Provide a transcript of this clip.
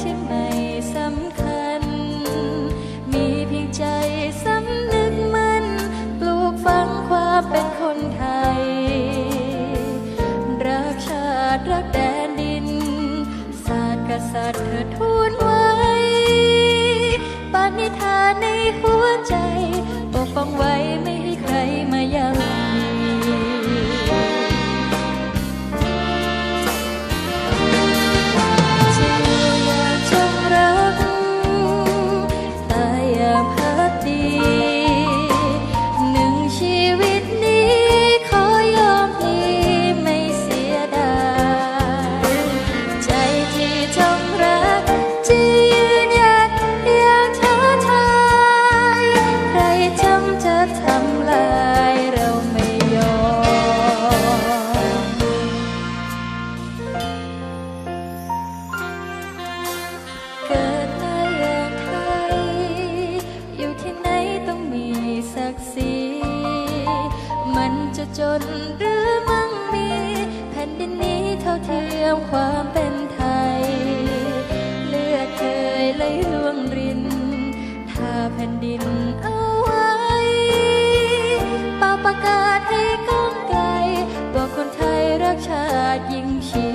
ที่ไม่สำคัญ มีเพียงใจสำนึกมันปลูกฝังความเป็นคนไทย รักชาติรักแดนดิน ศาสตร์กษัตร์เธอทูลไวปณิธานในหัวใจ ปกป้องไว้ไม่ให้ใครมา มันจะจนหรือมั่งมีแผ่นดินนี้เท่าเทียมความเป็นไทย เลือดเคยไหลล่วงรินทาแผ่นดินเอาไว้ป่าประกาศให้ก้องไกลตัวคนไทยรักชาติยิ่งชี